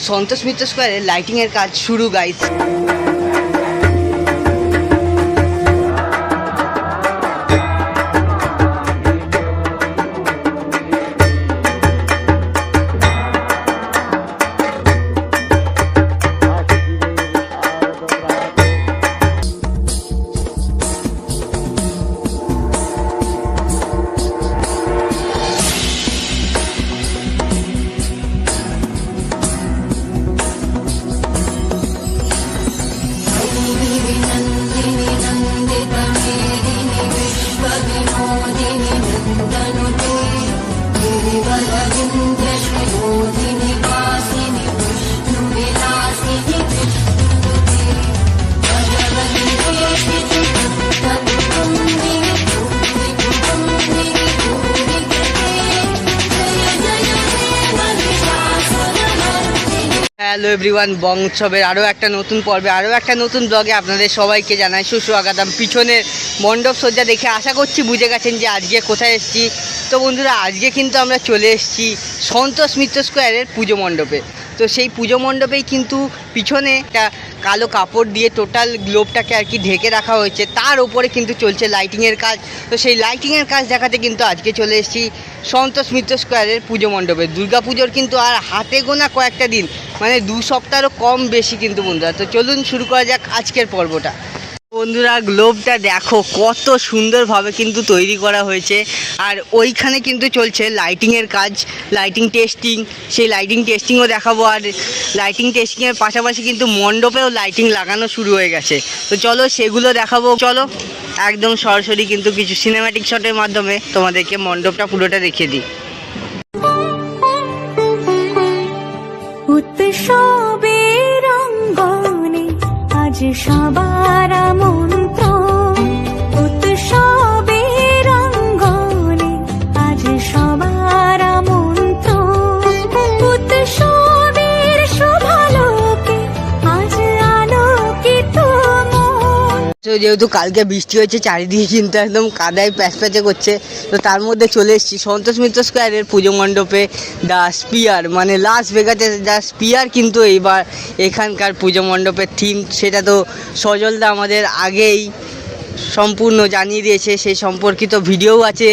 সন্তোষ মিত্র স্কোয়ারে লাইটিংয়ের কাজ শুরু গাইস হ্যালো এভরিওয়ান বংশবের আরও একটা নতুন পর্বে আরও একটা নতুন ব্লগে আপনাদের সবাইকে জানাই সুস্বাগতম। পিছনের মণ্ডপ সজ্জা দেখে আশা করছি বুঝে গেছেন যে আজকে কোথায় এসেছি। তো বন্ধুরা, আজকে কিন্তু আমরা চলে এসেছি সন্তোষ মিত্র স্কোয়ারের পুজো মণ্ডপে। তো সেই পুজো মণ্ডপেই কিন্তু পিছনে একটা কালো কাপড় দিয়ে টোটাল গ্লোবটাকে আর কি ঢেকে রাখা হয়েছে। তার ওপরে কিন্তু চলছে লাইটিংয়ের কাজ। তো সেই লাইটিংয়ের কাজ দেখাতে কিন্তু আজকে চলে এসেছি সন্তোষ মিত্র স্কোয়ারের পুজো মণ্ডপে। পুজোর কিন্তু আর হাতে গোনা কয়েকটা দিন মানে দু সপ্তাহেরও কম বেশি কিন্তু বন্ধুরা। তো চলুন শুরু করা যাক আজকের পর্বটা। বন্ধুরা গ্লোবটা দেখো, কত সুন্দরভাবে কিন্তু তৈরি করা হয়েছে। আর ওইখানে কিন্তু চলছে লাইটিংয়ের কাজ লাইটিং টেস্টিং সেই লাইটিং টেস্টিংও দেখাবো। আর লাইটিং টেস্টিংয়ের পাশাপাশি কিন্তু মণ্ডপেও লাইটিং লাগানো শুরু হয়ে গেছে। তো চলো, সেগুলো দেখাবো। চলো, একদম সরাসরি কিন্তু কিছু সিনেম্যাটিক শটের মাধ্যমে তোমাদেরকে মণ্ডপটা পুরোটা দেখিয়ে দিই। আজ সবার মন্ত্র তো যেহেতু কালকে বৃষ্টি হয়েছে, চারিদিকে কিন্তু একদম কাদায় প্যাচ প্যাচে করছে। তো তার মধ্যে চলে এসেছি সন্তোষ মিত্র স্কোয়ারের পুজো মণ্ডপে দ্য স্পিয়ার মানে লাস ভেগাসে দ্য স্পিয়ার কিন্তু এইবার এখানকার পুজো মণ্ডপের থিম সেটা তো সজলদা আমাদের আগেই সম্পূর্ণ জানিয়ে দিয়েছে। সেই সম্পর্কিত ভিডিও আছে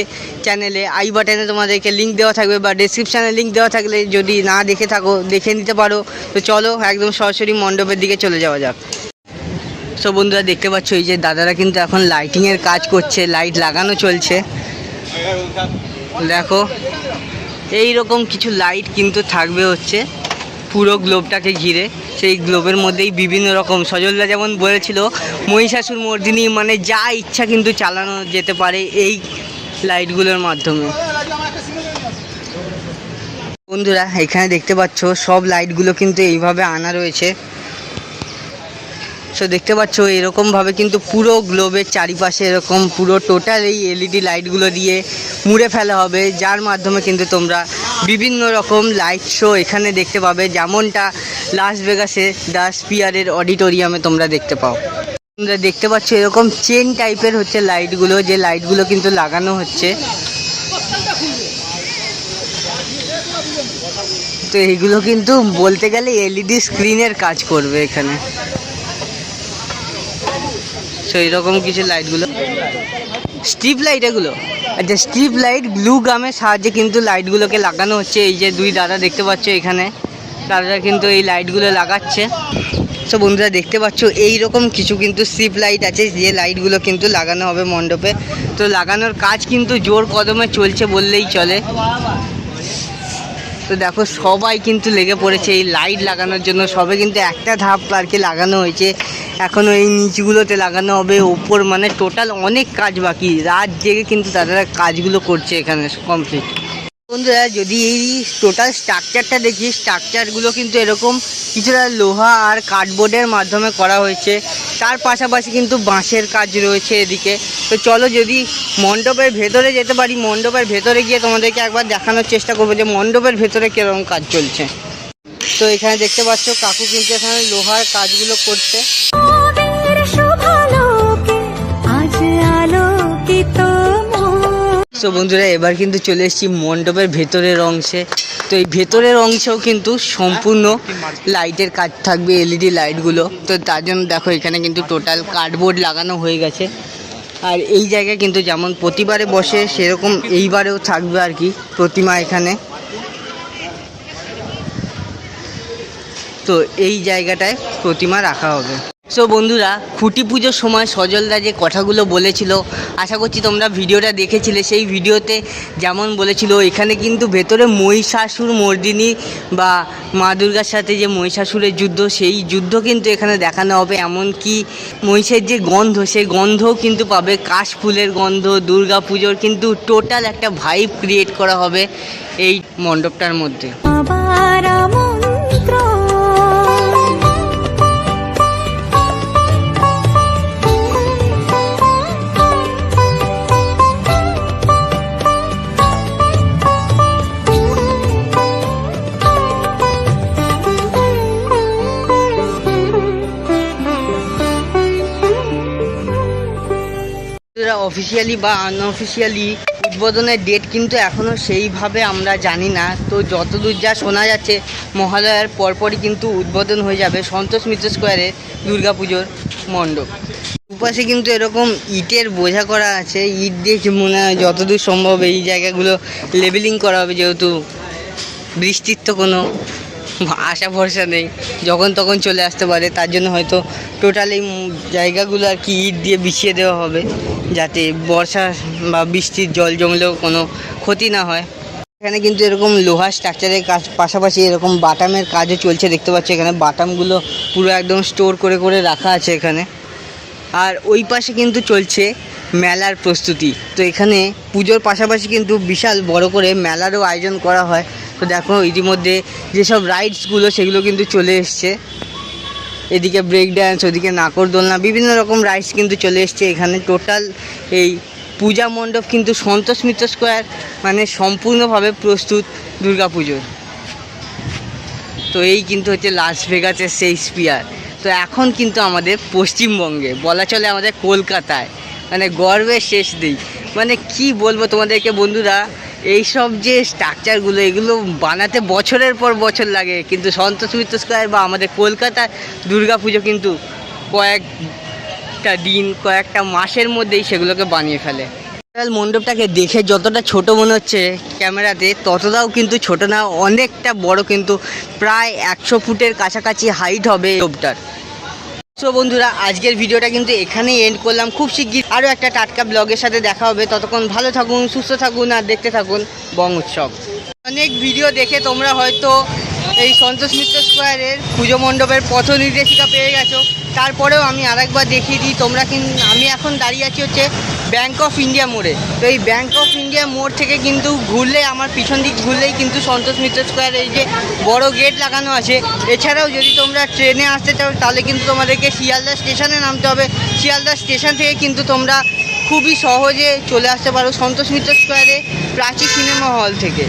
চ্যানেলে আই বাটনে তোমাদেরকে লিঙ্ক দেওয়া থাকবে বা ডেসক্রিপশানে লিঙ্ক দেওয়া থাকলে যদি না দেখে থাকো, দেখে নিতে পারো। তো চলো একদম সরাসরি মণ্ডপের দিকে চলে যাওয়া যাক। সো বন্ধুরা দেখতে পাচ্ছ, এই যে দাদারা কিন্তু এখন লাইটিংয়ের কাজ করছে লাইট লাগানো চলছে। দেখো এই রকম কিছু লাইট কিন্তু থাকবে হচ্ছে পুরো গ্লোবটাকে ঘিরে। সেই গ্লোবের মধ্যেই বিভিন্ন রকম, সজলদা যেমন বলেছিল, মহিষাসুর মর্দিনী মানে যা ইচ্ছা কিন্তু চালানো যেতে পারে এই লাইটগুলোর মাধ্যমে। বন্ধুরা, এখানে দেখতে পাচ্ছ, সব লাইটগুলো কিন্তু এইভাবে আনা রয়েছে। সো দেখতে পাচ্ছ এরকমভাবে কিন্তু পুরো গ্লোবের চারিপাশে এরকম পুরো টোটাল এই এলইডি লাইটগুলো দিয়ে মুড়ে ফেলা হবে। যার মাধ্যমে কিন্তু তোমরা বিভিন্ন রকম লাইট শো এখানে দেখতে পাবে। যেমনটা লাস ভেগাসে দ্য স্পিয়ারের অডিটোরিয়ামে তোমরা দেখতে পাও। তোমরা দেখতে পাচ্ছ, এরকম চেন টাইপের হচ্ছে লাইটগুলো যে লাইটগুলো কিন্তু লাগানো হচ্ছে। তো এইগুলো কিন্তু বলতে গেলে এলইডি স্ক্রিনের কাজ করবে এখানে। সো এরকম কিছু লাইটগুলো স্ট্রিপ লাইট এগুলো। আচ্ছা স্ট্রিপ লাইট ব্লু গামের সাহায্যে কিন্তু লাইটগুলোকে লাগানো হচ্ছে। এই যে দুই দাদা দেখতে পাচ্ছ এখানে। দাদারা কিন্তু এই লাইটগুলো লাগাচ্ছে। সো বন্ধুরা, দেখতে পাচ্ছ এই রকম কিছু কিন্তু স্ট্রিপ লাইট আছে যে লাইটগুলো কিন্তু লাগানো হবে মণ্ডপে। তো লাগানোর কাজ কিন্তু জোর কদমে চলছে বললেই চলে। তো দেখো, সবাই কিন্তু লেগে পড়েছে এই লাইট লাগানোর জন্য। সবে কিন্তু একটা ধাপ আর কি লাগানো হয়েছে। এখনও এই নিচগুলোতে লাগানো হবে। ওপর মানে টোটাল অনেক কাজ বাকি। রাত জেগে কিন্তু তারা কাজগুলো করছে এখানে কমপ্লিট বন্ধুরা, যদি এই টোটাল স্ট্রাকচারটা দেখি স্ট্রাকচারগুলো কিন্তু এরকম কিছুটা লোহা আর কার্ডবোর্ডের মাধ্যমে করা হয়েছে। তার পাশাপাশি কিন্তু বাঁশের কাজ রয়েছে এদিকে। তো চলো যদি মণ্ডপের ভেতরে যেতে পারি, মণ্ডপের ভেতরে গিয়ে তোমাদেরকে একবার দেখানোর চেষ্টা করব যে মণ্ডপের ভেতরে কীরকম কাজ চলছে। তো এখানে দেখতে পাচ্ছ, কাকু কিন্তু এখানে লোহার কাজগুলো করছে। তো বন্ধুরা, এবার কিন্তু চলে এসেছি মণ্ডপের ভেতরের অংশে। তো এই ভেতরের অংশেও কিন্তু সম্পূর্ণ লাইটের কাজ থাকবে, এলইডি লাইটগুলো। তো তার জন্য দেখো, এখানে কিন্তু টোটাল কার্ডবোর্ড লাগানো হয়ে গেছে। আর এই জায়গায় কিন্তু যেমন প্রতিবারে বসে, সেরকম এইবারেও থাকবে আর কি প্রতিমা এখানে। তো এই জায়গাটায় প্রতিমা রাখা হবে। সো বন্ধুরা, খুঁটি পুজোর সময় সজলদা যে কথাগুলো বলেছিল, আশা করছি তোমরা ভিডিওটা দেখেছিলে। সেই ভিডিওতে যেমন বলেছিল, এখানে কিন্তু ভেতরে মহিষাসুর মর্দিনী বা মা দুর্গার সাথে যে মহিষাসুরের যুদ্ধ, সেই যুদ্ধ কিন্তু এখানে দেখানো হবে। এমনকি মহিষের যে গন্ধ, সেই গন্ধও কিন্তু পাবে। কাশ ফুলের গন্ধ, দুর্গা পুজোর কিন্তু টোটাল একটা ভাইব ক্রিয়েট করা হবে এই মণ্ডপটার মধ্যে। অফিসিয়ালি বা আনঅফিসিয়ালি উদ্বোধনের ডেট কিন্তু এখনও সেইভাবে আমরা জানি না। তো যতদূর যা শোনা যাচ্ছে, মহালয়ার পরপরই কিন্তু উদ্বোধন হয়ে যাবে সন্তোষ মিত্র স্কোয়ারে দুর্গাপুজোর মণ্ডপ। দুপাশে কিন্তু এরকম ইটের বোঝা করা আছে। ইট দিয়ে মনে হয় যতদূর সম্ভব এই জায়গাগুলো লেবেলিং করা হবে, যেহেতু বৃষ্টির তো কোনো আশা ভরসা নেই। যখন তখন চলে আসতে পারে, তার জন্য হয়তো টোটাল এই জায়গাগুলো আর কি ইট দিয়ে বিছিয়ে দেওয়া হবে, যাতে বর্ষা বা বৃষ্টির জল জমলেও কোনো ক্ষতি না হয়। এখানে কিন্তু এরকম লোহার স্ট্রাকচারের কাজ, পাশাপাশি এরকম বাটামের কাজও চলছে, দেখতে পাচ্ছি এখানে বাটামগুলো পুরো একদম স্টোর করে করে রাখা আছে এখানে। আর ওই পাশে কিন্তু চলছে মেলার প্রস্তুতি। তো এখানে পুজোর পাশাপাশি কিন্তু বিশাল বড় করে মেলারও আয়োজন করা হয়। তো দেখো, ইতিমধ্যে যেসব রাইডসগুলো সেগুলো কিন্তু চলে এসছে। এদিকে ব্রেক ড্যান্স ওদিকে নাকরদোলনা বিভিন্ন রকম রাইডস কিন্তু চলে এসছে এখানে। টোটাল এই পূজা মণ্ডপ কিন্তু সন্তোষ মিত্র স্কোয়ার মানে সম্পূর্ণভাবে প্রস্তুত পুজোর তো এই কিন্তু হচ্ছে লাস ভেগাসের সেই স্পিয়ার তো এখন কিন্তু আমাদের পশ্চিমবঙ্গে, বলা চলে আমাদের কলকাতায় মানে গর্বের শেষ দিই মানে কি বলব তোমাদেরকে বন্ধুরা এইসব যে স্ট্রাকচারগুলো এগুলো বানাতে বছরের পর বছর লাগে, কিন্তু সন্তোষ মিত্র স্কোয়ার বা আমাদের কলকাতার দুর্গা পুজো কিন্তু কয়েকটা দিন, কয়েকটা মাসের মধ্যেই সেগুলোকে বানিয়ে ফেলে। মণ্ডপটাকে দেখে যতটা ছোট মনে হচ্ছে ক্যামেরাতে, ততটাও কিন্তু ছোট না, অনেকটা বড় কিন্তু প্রায় একশো ফুটের কাছাকাছি হাইট হবে এই মণ্ডপটার। সো বন্ধুরা, আজকের ভিডিওটা কিন্তু এখানেই এন্ড করলাম। খুব শিগগির আরও একটা টাটকা ব্লগের সাথে দেখা হবে। ততক্ষণ ভালো থাকুন, সুস্থ থাকুন আর দেখতে থাকুন বং উৎসব। অনেক ভিডিও দেখে তোমরা হয়তো এই সন্তোষ মিত্র স্কোয়ারের পুজো মণ্ডপের পথ নির্দেশিকা পেয়ে গেছো। তারপরেও আমি আরেকবার দেখিয়ে দিই, তোমরা কিন্তু আমি এখন দাঁড়িয়ে আছি হচ্ছে ব্যাংক অফ ইন্ডিয়া মোড়ে। তো এই ব্যাঙ্ক অফ ইন্ডিয়া মোড় থেকে কিন্তু ঘুরলে, আমার পিছন দিক ঘুরলেই কিন্তু সন্তোষ মিত্র স্কোয়ার এই যে বড় গেট লাগানো আছে। এছাড়াও যদি তোমরা ট্রেনে আসতে চাও, তাহলে কিন্তু তোমাদেরকে শিয়ালদা স্টেশনে নামতে হবে। শিয়ালদা স্টেশন থেকে কিন্তু তোমরা খুবই সহজে চলে আসতে পারো সন্তোষ মিত্র স্কোয়ারে প্রাচী সিনেমা হল থেকে।